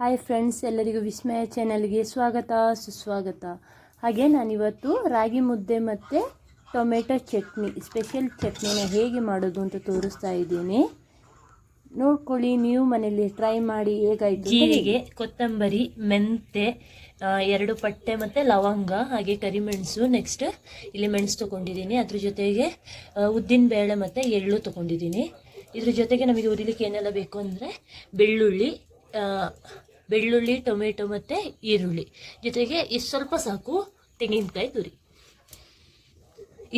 Hi friends ಎಲ್ಲರಿಗೂ ವಿಸ್ಮಯ ಚಾನಲ್ಗೆ ಸ್ವಾಗತ, ಸುಸ್ವಾಗತ. ಹಾಗೆ ನಾನಿವತ್ತು ರಾಗಿ ಮುದ್ದೆ ಮತ್ತು ಟೊಮೆಟೊ ಚಟ್ನಿ ಸ್ಪೆಷಲ್ ಚಟ್ನಿನ ಹೇಗೆ ಮಾಡೋದು ಅಂತ ತೋರಿಸ್ತಾ ಇದ್ದೀನಿ. ನೋಡ್ಕೊಳ್ಳಿ, ನೀವು ಮನೇಲಿ ಟ್ರೈ ಮಾಡಿ ಹೇಗಾಯ್ತು ಜೀರಿಗೆ, ಕೊತ್ತಂಬರಿ ಮೆಂತೆ ಎರಡು ಪಟ್ಟೆ ಮತ್ತು ಲವಂಗ, ಹಾಗೆ ಕರಿಮೆಣಸು ನೆಕ್ಸ್ಟ್ ಇಲ್ಲಿ ಮೆಣಸು ತೊಗೊಂಡಿದ್ದೀನಿ. ಅದ್ರ ಜೊತೆಗೆ ಉದ್ದಿನ ಬೇಳೆ ಮತ್ತು ಎಳ್ಳು ತೊಗೊಂಡಿದ್ದೀನಿ. ಇದ್ರ ಜೊತೆಗೆ ನಮಗೆ ಉರಿಲಿಕ್ಕೆ ಏನೆಲ್ಲ ಬೇಕು ಅಂದರೆ, ಬೆಳ್ಳುಳ್ಳಿ ಬೆಳ್ಳುಳ್ಳಿ, ಟೊಮೆಟೊ ಮತ್ತು ಈರುಳ್ಳಿ. ಜೊತೆಗೆ ಇಷ್ಟು ಸ್ವಲ್ಪ ಸಾಕು ತೆಂಗಿನಕಾಯಿ ತುರಿ.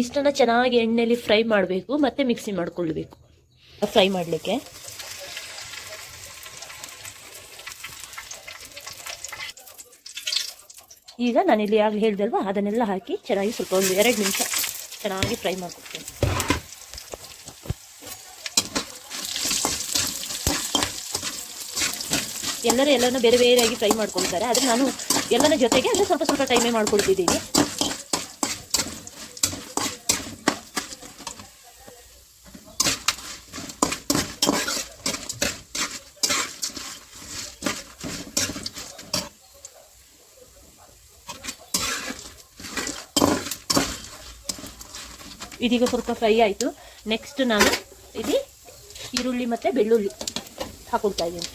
ಇಷ್ಟನ್ನು ಚೆನ್ನಾಗಿ ಎಣ್ಣೆಯಲ್ಲಿ ಫ್ರೈ ಮಾಡಬೇಕು, ಮತ್ತು ಮಿಕ್ಸಿ ಮಾಡಿಕೊಳ್ಬೇಕು. ಫ್ರೈ ಮಾಡಲಿಕ್ಕೆ. ಈಗ ನಾನಿಲ್ಲಿ ಆಗಲೇ ಹೇಳಿದಲ್ವಾ ಅದನ್ನೆಲ್ಲ ಹಾಕಿ ಚೆನ್ನಾಗಿ ಸ್ವಲ್ಪ ಒಂದು ಎರಡು ನಿಮಿಷ ಚೆನ್ನಾಗಿ ಫ್ರೈ ಮಾಡ್ಕೊಡ್ತೀನಿ. ಎಲ್ಲರೂ ಎಲ್ಲನೂ ಬೇರೆ ಬೇರೆಯಾಗಿ ಫ್ರೈ ಮಾಡ್ಕೊಳ್ತಾರೆ ಆದರೆ ನಾನು ಎಲ್ಲನ ಜೊತೆಗೆ ಅಂದರೆ ಸ್ವಲ್ಪ ಸ್ವಲ್ಪ ಟೈಮೇ ಮಾಡ್ಕೊಳ್ತಿದ್ದೀನಿ. ಇದೀಗ ಸ್ವಲ್ಪ ಫ್ರೈ ಆಯಿತು. ನೆಕ್ಸ್ಟ್ ನಾನು ಇಲ್ಲಿ ಈರುಳ್ಳಿ ಮತ್ತು ಬೆಳ್ಳುಳ್ಳಿ ಹಾಕೊಳ್ತಾ ಇದ್ದೀನಿ.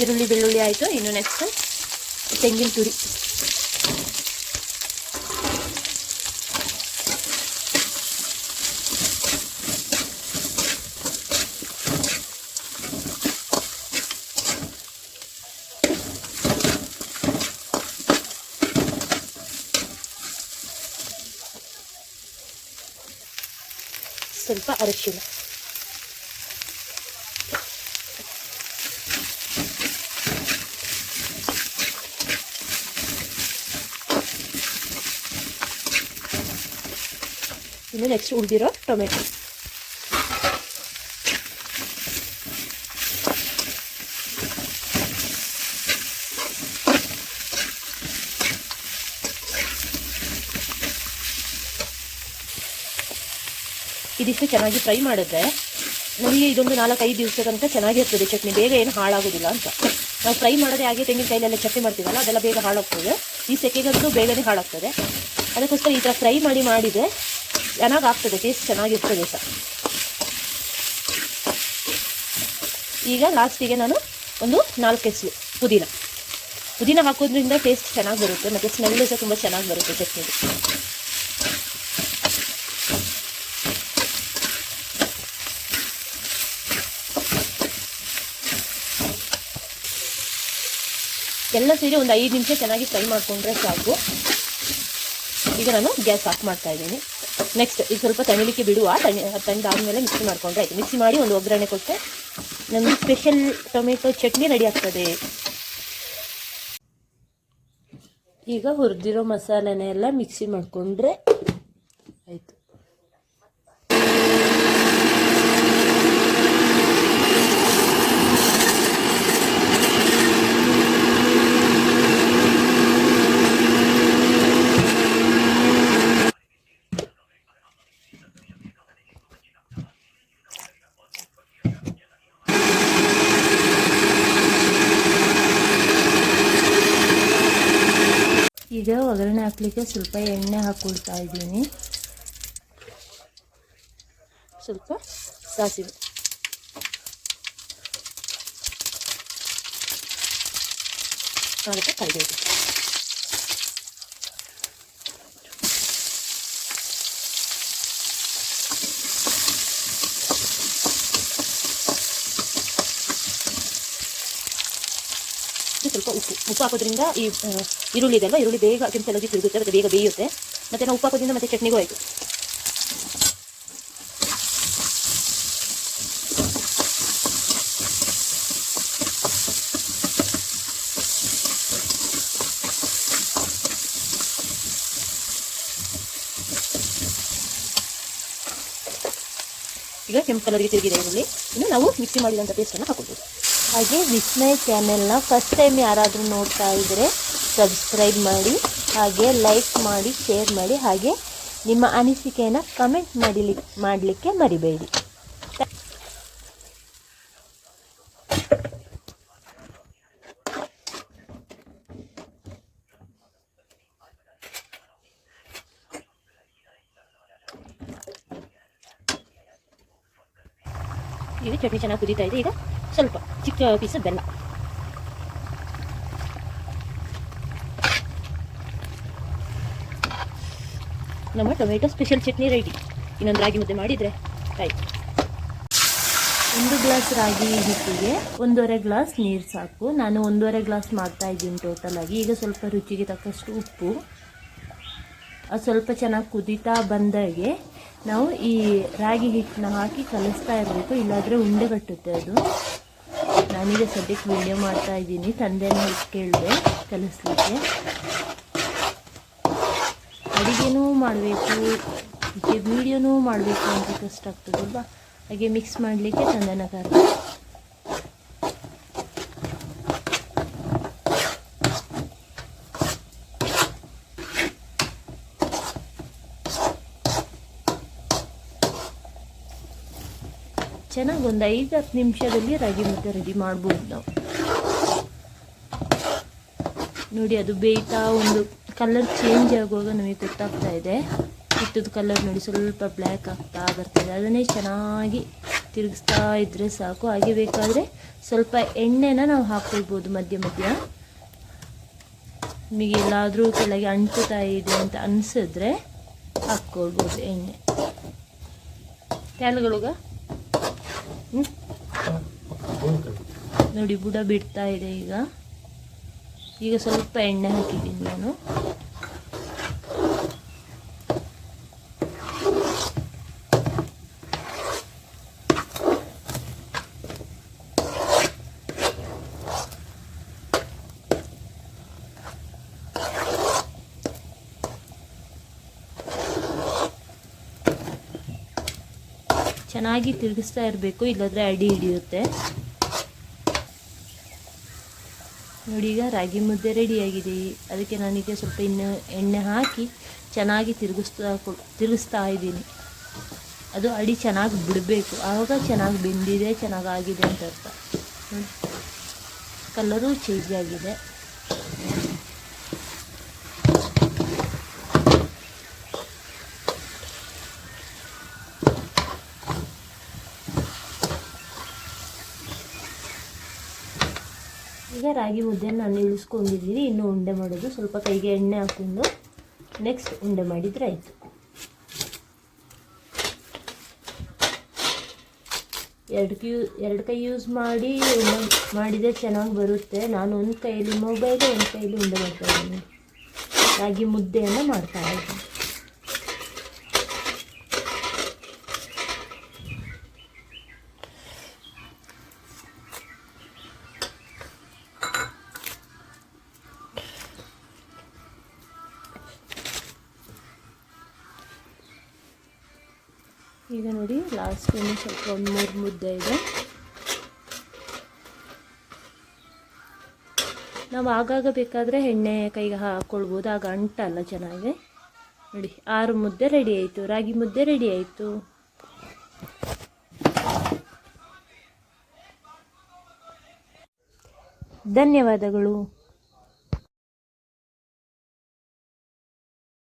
ಈರುಳ್ಳಿ ಬೆಳ್ಳುಳ್ಳಿ ಆಯಿತು ಇನ್ನು ನೆಕ್ಸ್ಟ್ ತೆಂಗಿನ ತುರಿ. ಸ್ವಲ್ಪ ಅರಶಿನ ಇನ್ನು ನೆಕ್ಸ್ಟ್ ಉಳಿದಿರೋ ಟೊಮೆಟೊ. ಇದಿಷ್ಟು ಚೆನ್ನಾಗಿ ಫ್ರೈ ಮಾಡಿದ್ರೆ ನಮಗೆ ಇದೊಂದು ನಾಲ್ಕೈದು ದಿವಸ ತನಕ ಚೆನ್ನಾಗಿರ್ತದೆ. ಚಟ್ನಿ ಬೇಗ ಏನು ಹಾಳಾಗೋದಿಲ್ಲ ಅಂತ. ನಾವು ಫ್ರೈ ಮಾಡೋದೇ ಹಾಗೆ ತೆಂಗಿನಕಾಯಿಲೆಲ್ಲ ಚಟ್ನಿ ಮಾಡ್ತೀವಲ್ಲ, ಅದೆಲ್ಲ ಬೇಗ ಹಾಳಾಗ್ತದೆ. ಈ ಸೆಕೆಗಂತೂ ಬೇಗನೆ ಹಾಳಾಗ್ತದೆ. ಅದಕ್ಕೋಸ್ಕರ ಈ ಥರ ಫ್ರೈ ಮಾಡಿ ಮಾಡಿದರೆ ಚೆನ್ನಾಗಿ ಆಗ್ತದೆ ಟೇಸ್ಟ್ ಚೆನ್ನಾಗಿರ್ತದೆ ಸಹ. ಈಗ ಲಾಸ್ಟಿಗೆ ನಾನು ಒಂದು ನಾಲ್ಕು ಹೆಸರು, ಪುದೀನ. ಪುದೀನ ಹಾಕೋದ್ರಿಂದ ಟೇಸ್ಟ್ ಚೆನ್ನಾಗಿ ಬರುತ್ತೆ, ಮತ್ತು ಸ್ಮೆಲ್ ಸಹ ತುಂಬ ಚೆನ್ನಾಗಿ ಬರುತ್ತೆ ಚಟ್ನಿಗೆ ಎಲ್ಲ ಸೇರಿ ಒಂದು ಐದು ನಿಮಿಷ ಚೆನ್ನಾಗಿ ಫ್ರೈ ಮಾಡಿಕೊಂಡ್ರೆ ಸಾಕು. ಈಗ ನಾನು ಗ್ಯಾಸ್ ಆಫ್ ಮಾಡ್ತಾ ಇದ್ದೀನಿ. ನೆಕ್ಸ್ಟ್ ಇದು ಸ್ವಲ್ಪ ತಣಿಲಿಕ್ಕೆ ಬಿಡುವ ತಣಿ, ತಂದಾದಮೇಲೆ ಮಿಕ್ಸಿ ಮಾಡ್ಕೊಂಡ್ರೆ ಆಯ್ತು. ಮಿಕ್ಸಿ ಮಾಡಿ ಒಂದು ಒಗ್ಗರಣೆ ಕೊಟ್ಟರೆ ನಮಗೆ ಸ್ಪೆಷಲ್ ಟೊಮೆಟೊ ಚಟ್ನಿ ರೆಡಿ ಆಗ್ತದೆ. ಈಗ ಹುರಿದಿರೋ ಮಸಾಲೆನೆಲ್ಲ ಮಿಕ್ಸಿ ಮಾಡಿಕೊಂಡ್ರೆ ಆಯಿತು. ಈಗ ಒಗ್ಗರಣೆ ಹಾಕ್ಲಿಕ್ಕೆ ಸ್ವಲ್ಪ ಎಣ್ಣೆ ಹಾಕ್ಕೊಳ್ತಾ ಇದ್ದೀನಿ. ಸ್ವಲ್ಪ ಸಾಸಿವೆ. ಅದಕ್ಕೆ ಕರಿಬೇವು ಇದು ಸ್ವಲ್ಪ ಉಪ್ಪು ಹಾಕೋದ್ರಿಂದ ಈ ಈರುಳ್ಳಿ ಇದೆ ಅಲ್ವಾ ಈರುಳ್ಳಿ ಬೇಗ ಕೆಂಪೆಲ್ಲಗಿ ತಿರುಗುತ್ತೆ ಮತ್ತು ಬೇಗ ಬೇಯುತ್ತೆ. ಮತ್ತು ನಾವು ಉಪ್ಪು ಹಾಕೋದ್ರಿಂದ ಮತ್ತೆ ಚಟ್ನಿಗೂ ಆಯಿತು. ಈಗ ಕೆಂಪು ಕಲರ್ಗೆ ತಿರುಗಿದೆ ಈರುಳ್ಳಿ. ಇನ್ನು ನಾವು ಮಿಕ್ಸಿ ಮಾಡಿದಂಥ ಪೇಸ್ಟನ್ನು ಹಾಕೊಳ್ಬೋದು. ಹಾಗೆ ವಿಸ್ಮಯ ಚಾನೆಲ್ನ ಫಸ್ಟ್ ಟೈಮ್ ಯಾರಾದರೂ ನೋಡ್ತಾ ಇದ್ದರೆ ಸಬ್ಸ್ಕ್ರೈಬ್ ಮಾಡಿ, ಹಾಗೆ ಲೈಕ್ ಮಾಡಿ ಶೇರ್ ಮಾಡಿ, ಹಾಗೆ ನಿಮ್ಮ ಅನಿಸಿಕೆಯನ್ನು ಕಮೆಂಟ್ ಮಾಡಿಲಿ, ಮಾಡಲಿಕ್ಕೆ ಮರಿಬೇಡಿ. ಇದು ಚಟ್ನಿ ಚೆನ್ನಾಗಿ ಕುದೀತಾ ಇದೆ ಈಗ? ಸ್ವಲ್ಪ ಚಿಕ್ಕ ಪೀಸ್ ಬೆಲ್ಲ ನಮ್ಮ ಟೊಮೆಟೊ ಸ್ಪೆಷಲ್ ಚಟ್ನಿ ರೆಡಿ ಇನ್ನೊಂದು ರಾಗಿ ಮುದ್ದೆ ಮಾಡಿದರೆ ಆಯ್ತು. ಒಂದು ಗ್ಲಾಸ್ ರಾಗಿ ಹಿಟ್ಟಿಗೆ ಒಂದೂವರೆ ಗ್ಲಾಸ್ ನೀರು ಸಾಕು. ನಾನು ಒಂದೂವರೆ ಗ್ಲಾಸ್ ಮಾಡ್ತಾ ಇದ್ದೀನಿ ಟೋಟಲ್ ಆಗಿ. ಈಗ ಸ್ವಲ್ಪ ರುಚಿಗೆ ತಕ್ಕಷ್ಟು ಉಪ್ಪು. ಅದು ಸ್ವಲ್ಪ ಚೆನ್ನಾಗಿ ಕುದೀತಾ ಬಂದಾಗೆ ನಾವು ಈ ರಾಗಿ ಹಿಟ್ಟನ್ನ ಹಾಕಿ ಕಲಿಸ್ತಾ ಇರಬೇಕು. ಇಲ್ಲಾದರೆ ಉಂಡೆ ಕಟ್ಟುತ್ತೆ ಅದು. ನಾನೀಗ ಸದ್ಯಕ್ಕೆ ವಿಡಿಯೋ ಮಾಡ್ತಾ ಇದ್ದೀನಿ. ತಂದೆನ ಕೇಳಿದೆ, ಕಲಿಸ್ಲಿಕ್ಕೆ. ಅಡುಗೆನೂ ಮಾಡಬೇಕು ಹೀಗೆ ವೀಡಿಯೋನೂ ಮಾಡಬೇಕು ಅಂತ ಕಷ್ಟ ಆಗ್ತದಲ್ವಾ ಹಾಗೆ ಮಿಕ್ಸ್ ಮಾಡಲಿಕ್ಕೆ ತಂದೆನ ಕರೆದು. ಚೆನ್ನಾಗಿ ಒಂದು ಐದು ಹತ್ತು ನಿಮಿಷದಲ್ಲಿ ರಾಗಿ ಮುದ್ದೆ ರೆಡಿ ಮಾಡ್ಬೋದು ನಾವು. ನೋಡಿ, ಅದು ಬೇಯ್ತಾ ಒಂದು ಕಲರ್ ಚೇಂಜ್ ಆಗುವಾಗ ನಮಗೆ ಗೊತ್ತಾಗ್ತಾ ಇದೆ. ಹಿಟ್ಟದ ಕಲರ್ ನೋಡಿ, ಸ್ವಲ್ಪ ಬ್ಲ್ಯಾಕ್ ಆಗ್ತಾ ಬರ್ತದೆ ಅದನ್ನೇ ಚೆನ್ನಾಗಿ ತಿರುಗಿಸ್ತಾ ಇದ್ದರೆ ಸಾಕು. ಹಾಗೆ ಬೇಕಾದರೆ ಸ್ವಲ್ಪ ಎಣ್ಣೆನ ನಾವು ಹಾಕ್ಕೊಳ್ಬೋದು ಮಧ್ಯ ಮಧ್ಯ. ನಿಮಗೆ ಎಲ್ಲಾದರೂ ಕೆಳಗೆ ಅಂಟುತ್ತಾ ಇದೆ ಅಂತ ಅನಿಸಿದ್ರೆ ಹಾಕ್ಕೊಳ್ಬೋದು ಎಣ್ಣೆ. ಕ್ಯಾಲ್ಗಳಗ ನೋಡಿ ಬುಡ ಬಿಡ್ತಾ ಇದೆ ಈಗ. ಈಗ ಸ್ವಲ್ಪ ಎಣ್ಣೆ ಹಾಕಿದ್ದೀನಿ ನಾನು. ಚೆನ್ನಾಗಿ ತಿರುಗಿಸ್ತಾ ಇರಬೇಕು, ಇಲ್ಲದ್ರೆ ಅಡಿ ಹಿಡಿಯುತ್ತೆ. ನೋಡಿ, ಈಗ ರಾಗಿ ಮುದ್ದೆ ರೆಡಿಯಾಗಿದೆ ಅದಕ್ಕೆ ನಾನೀಗ ಸ್ವಲ್ಪ ಇನ್ನು ಎಣ್ಣೆ ಹಾಕಿ ಚೆನ್ನಾಗಿ ತಿರುಗಿಸ್ತಾ ತಿರುಗಿಸ್ತಾ ಇದ್ದೀನಿ. ಅದು ಅಡಿ ಚೆನ್ನಾಗಿ ಬಿಡಬೇಕು. ಆವಾಗ ಚೆನ್ನಾಗಿ ಬೆಂದಿದೆ, ಚೆನ್ನಾಗಾಗಿದೆ ಅಂತ ಅರ್ಥ. ಕಲರು ಚೇಂಜ್ ಆಗಿದೆ. ಈಗ ರಾಗಿ ಮುದ್ದೆ ನಾನು ಇಳಿಸ್ಕೊಂಡಿದ್ದೀನಿ ಇನ್ನು ಉಂಡೆ ಮಾಡೋದು. ಸ್ವಲ್ಪ ಕೈಗೆ ಎಣ್ಣೆ ಹಾಕ್ಕೊಂಡು ನೆಕ್ಸ್ಟ್ ಉಂಡೆ ಮಾಡಿದರೆ ಆಯಿತು. ಎರಡು ಕೈ ಎರಡು ಕೈ ಯೂಸ್ ಮಾಡಿ ಉಂಡೆ ಮಾಡಿದರೆ ಚೆನ್ನಾಗಿ ಬರುತ್ತೆ. ನಾನು ಒಂದು ಕೈಯಲ್ಲಿ ಮೊಬೈಲ್ ಒಂದು ಕೈಯಲ್ಲಿ ಉಂಡೆ ಮಾಡ್ತಾ ಇದ್ದೀನಿ. ರಾಗಿ ಮುದ್ದೆಯನ್ನು ಮಾಡ್ತಾ ಈಗ ನೋಡಿ ಲಾಸ್ಟ್ ಇನ್ನು ಸ್ವಲ್ಪ ಒಂದು ಮೂರು ಮುದ್ದೆ ಇದೆ. ನಾವು ಆಗಾಗ ಬೇಕಾದರೆ ಎಣ್ಣೆ ಕೈಗೆ ಹಾಕ್ಕೊಳ್ಬೋದು ಆಗ ಅಂಟಲ್ಲ ಚೆನ್ನಾಗಿ. ನೋಡಿ, ಆರು ಮುದ್ದೆ ರೆಡಿ ಆಯಿತು. ರಾಗಿ ಮುದ್ದೆ ರೆಡಿ ಆಯಿತು. ಧನ್ಯವಾದಗಳು.